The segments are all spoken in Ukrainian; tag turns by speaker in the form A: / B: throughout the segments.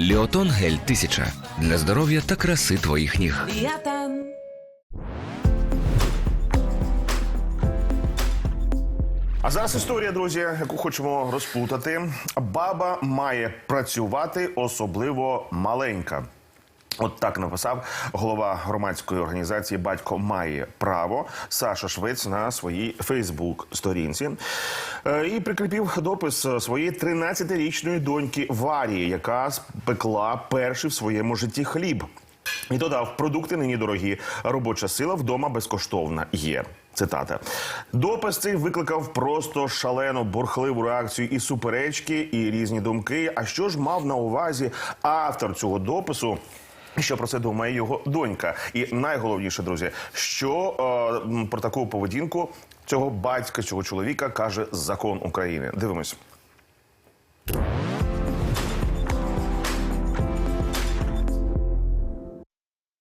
A: Ліотон гель 1000 для здоров'я та краси твоїх ніг.
B: Ліотон.
C: А зараз історія, друзі, яку хочемо розплутати. Баба має працювати особливо маленька. От так написав голова громадської організації Батько має право Саша Швець на своїй Фейсбук-сторінці Е, і прикріпив допис своєї 13-річної доньки Варії, яка спекла перший в своєму житті хліб. І додав: продукти нині дорогі, робоча сила вдома безкоштовна є. Цитата. Допис цей викликав просто шалену бурхливу реакцію і суперечки, і різні думки. А що ж мав на увазі автор цього допису? Що про це думає його донька? І найголовніше, друзі, що е, про таку поведінку цього батька, цього чоловіка каже закон України. Дивимось.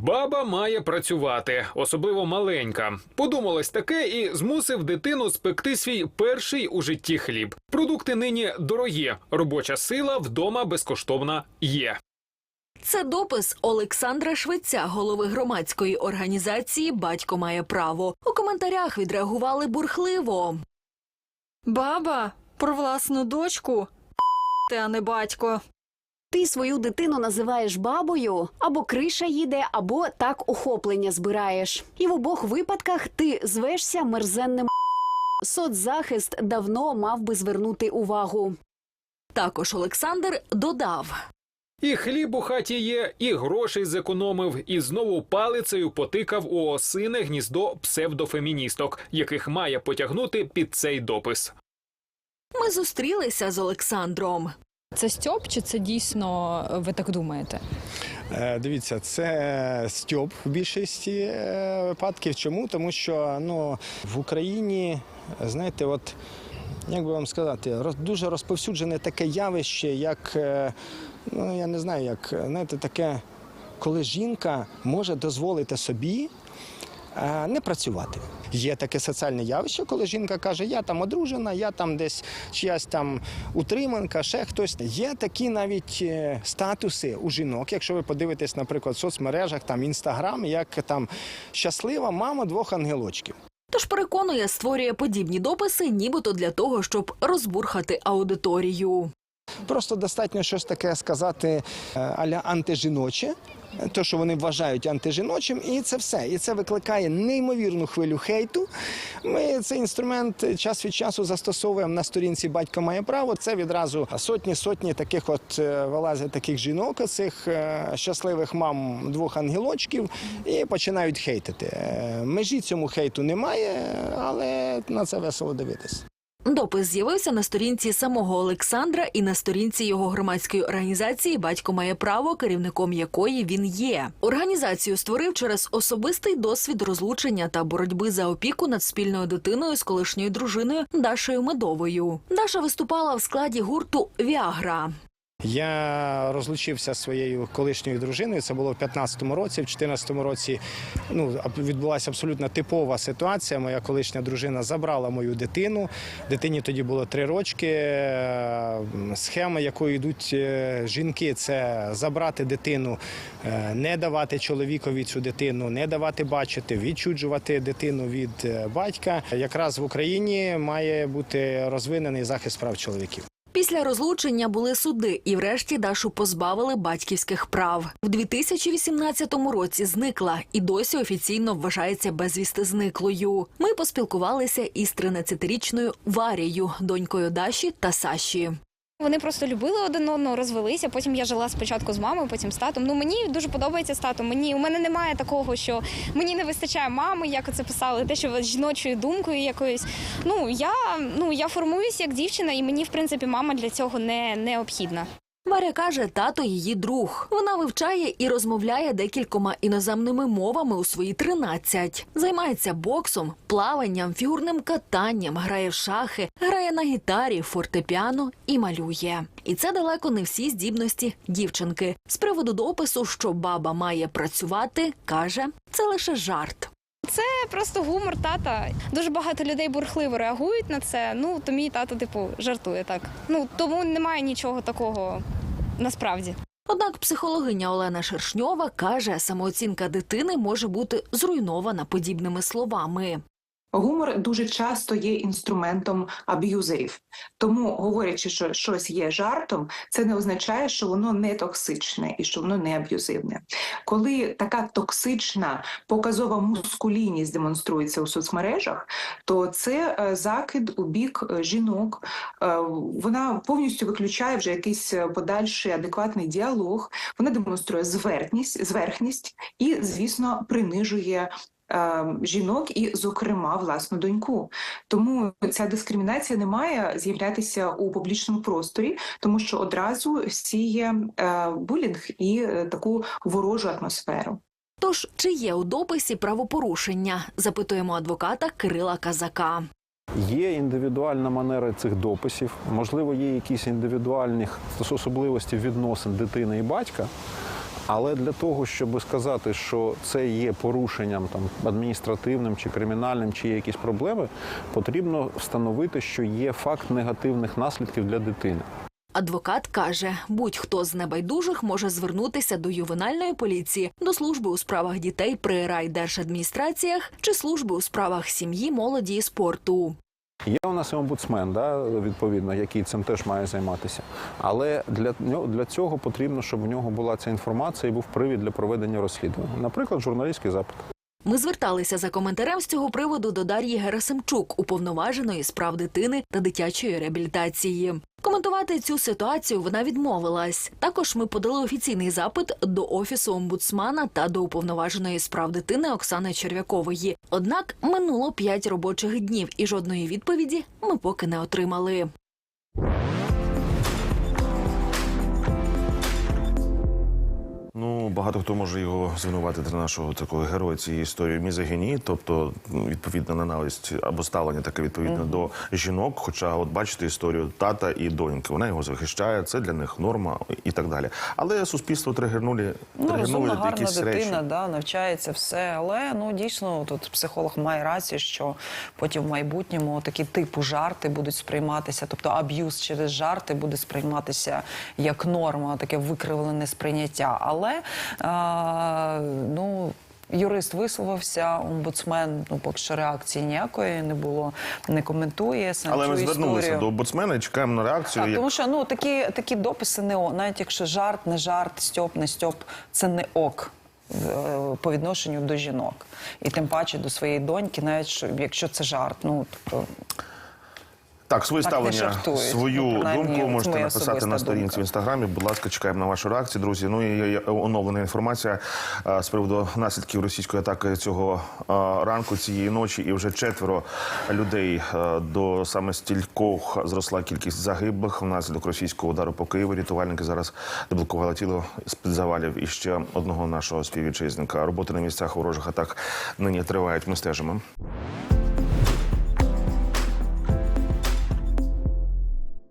D: Баба має працювати, особливо маленька. Подумалось таке і змусив дитину спекти свій перший у житті хліб. Продукти нині дорогі, робоча сила вдома безкоштовна є.
E: Це допис Олександра Швеця, голови громадської організації Батько має право. У коментарях відреагували бурхливо.
F: Баба про власну дочку, ти, а не батько.
G: Ти свою дитину називаєш бабою, або криша їде, або так охоплення збираєш. І в обох випадках ти звешся мерзенним. Соцзахист давно мав би звернути увагу.
E: Також Олександр додав.
D: І хліб у хаті є, і грошей зекономив, і знову палицею потикав у осине гніздо псевдофеміністок, яких має потягнути під цей допис.
E: Ми зустрілися з Олександром.
F: Це Стьоп, чи це дійсно ви так думаєте?
H: Е, Дивіться, це стьоп в більшості е, випадків. Чому? Тому що ну, в Україні, знаєте, от як би вам сказати, роз- дуже розповсюджене таке явище, як е, ну я не знаю, як знаєте, таке, коли жінка може дозволити собі. е, Не працювати. Є таке соціальне явище, коли жінка каже, я там одружена, я там десь чиясь там утриманка, ще хтось. Є такі навіть е, статуси у жінок, якщо ви подивитесь, наприклад, в соцмережах, там інстаграм, як там щаслива мама двох ангелочків.
E: Тож переконує, створює подібні дописи, нібито для того, щоб розбурхати аудиторію.
H: Просто достатньо щось таке сказати е, аля антижіноче, то, що вони вважають антижіночим, і це все. І це викликає неймовірну хвилю хейту. Ми цей інструмент час від часу застосовуємо на сторінці Батько має право. Це відразу сотні сотні таких, от е, вилазять таких жінок, цих е, щасливих мам двох ангелочків, і починають хейтити. Межі цьому хейту немає, але на це весело дивитись.
E: Допис з'явився на сторінці самого Олександра і на сторінці його громадської організації Батько має право, керівником якої він є. Організацію створив через особистий досвід розлучення та боротьби за опіку над спільною дитиною з колишньою дружиною Дашею Медовою. Даша виступала в складі гурту Віагра.
H: Я розлучився зі своєю колишньою дружиною. Це було в 15-му році. В 14-му році ну, відбулася абсолютно типова ситуація. Моя колишня дружина забрала мою дитину. Дитині тоді було три рочки. Е, Схема, якою йдуть е, жінки, це забрати дитину, е, не давати чоловікові цю дитину, не давати бачити, відчуджувати дитину від е, батька. Якраз в Україні має бути розвинений захист прав чоловіків.
E: Після розлучення були суди, і врешті Дашу позбавили батьківських прав. В 2018 році зникла і досі офіційно вважається безвісти зниклою. Ми поспілкувалися із 13-річною Варією, донькою Даші та Саші.
I: Вони просто любили один одного, розвелися. Потім я жила спочатку з мамою, потім з татом. Ну мені дуже подобається з татом. Мені у мене немає такого, що мені не вистачає мами, як це писали, те, що жіночою думкою якоюсь. Ну я ну я формуюсь як дівчина, і мені в принципі мама для цього не необхідна.
E: Варя каже, тато її друг. Вона вивчає і розмовляє декількома іноземними мовами у свої 13. Займається боксом, плаванням, фігурним катанням, грає в шахи, грає на гітарі, фортепіано і малює. І це далеко не всі здібності дівчинки. З приводу допису, що баба має працювати, каже, це лише жарт.
I: Це просто гумор тата. Дуже багато людей бурхливо реагують на це. Ну то мій тато, типу, жартує так. Ну тому немає нічого такого насправді.
E: Однак психологиня Олена Шершньова каже, самооцінка дитини може бути зруйнована подібними словами.
B: Гумор дуже часто є інструментом аб'юзерів. Тому, говорячи, що щось є жартом, це не означає, що воно не токсичне і що воно не аб'юзивне. Коли така токсична показова мускулінність демонструється у соцмережах, то це е, закид у бік е, жінок. Е, Вона повністю виключає вже якийсь подальший адекватний діалог. Вона демонструє зверхність, зверхність і, звісно, принижує жінок і, зокрема, власну доньку. Тому ця дискримінація не має з'являтися у публічному просторі, тому що одразу сіє е, булінг і е, таку ворожу атмосферу.
E: Тож, чи є у дописі правопорушення? Запитуємо адвоката Кирила Казака.
J: Є індивідуальна манера цих дописів, можливо, є якісь індивідуальні особливості відносин дитини і батька. Але для того, щоб сказати, що це є порушенням там адміністративним чи кримінальним, чи є якісь проблеми, потрібно встановити, що є факт негативних наслідків для дитини.
E: Адвокат каже, будь-хто з небайдужих може звернутися до ювенальної поліції, до служби у справах дітей при райдержадміністраціях чи служби у справах сім'ї, молоді і спорту.
J: Є у нас омбудсмен, да, відповідно, який цим теж має займатися. Але для для цього потрібно, щоб в нього була ця інформація і був привід для проведення розслідування. Наприклад, журналістський запит.
E: Ми зверталися за коментарем з цього приводу до Дар'ї Герасимчук, уповноваженої з прав дитини та дитячої реабілітації. Коментувати цю ситуацію вона відмовилась. Також ми подали офіційний запит до офісу омбудсмана та до уповноваженої з прав дитини Оксани Черв'якової. Однак минуло п'ять робочих днів, і жодної відповіді ми поки не отримали.
C: Ну, багато хто може його звинуватити на нашого такого героя цієї історії мізогінії, тобто відповідна ненависть або ставлення таке відповідне до жінок. Хоча, от бачите історію тата і доньки, вона його захищає, це для них норма і так далі. Але суспільство тригернули,
K: Ну, розумна,
C: тригернули
K: гарна
C: якісь
K: дитина,
C: речі.
K: да, навчається все. Але ну дійсно тут психолог має рацію, що потім в майбутньому такі типу жарти будуть сприйматися, тобто аб'юз через жарти буде сприйматися як норма, таке викривлене сприйняття. Але а, ну. Юрист висловився, омбудсмен, ну поки що реакції ніякої не було, не коментує сам
C: Але ми звернулися
K: історію.
C: до омбудсмена і чекаємо на реакцію.
K: Так,
C: як-
K: тому що ну такі, такі дописи не о, навіть якщо жарт, не жарт, стьоп, не стьоп, це не ок. е, По відношенню до жінок, і тим паче до своєї доньки, навіть що, якщо це жарт, ну тобто
C: Так, своє
K: Так
C: ставлення, свою
K: Ну,
C: думку можете написати на сторінці
K: думка.
C: в інстаграмі. Будь ласка, чекаємо на вашу реакцію, друзі. Ну і є оновлена інформація а, з приводу наслідків російської атаки цього а, ранку, цієї ночі, і вже четверо людей а, до саме стількох зросла кількість загиблих внаслідок російського удару по Києву. Рятувальники зараз деблокували тіло з під завалів і ще одного нашого співвітчизника. Роботи на місцях ворожих атак нині тривають. Ми стежимо.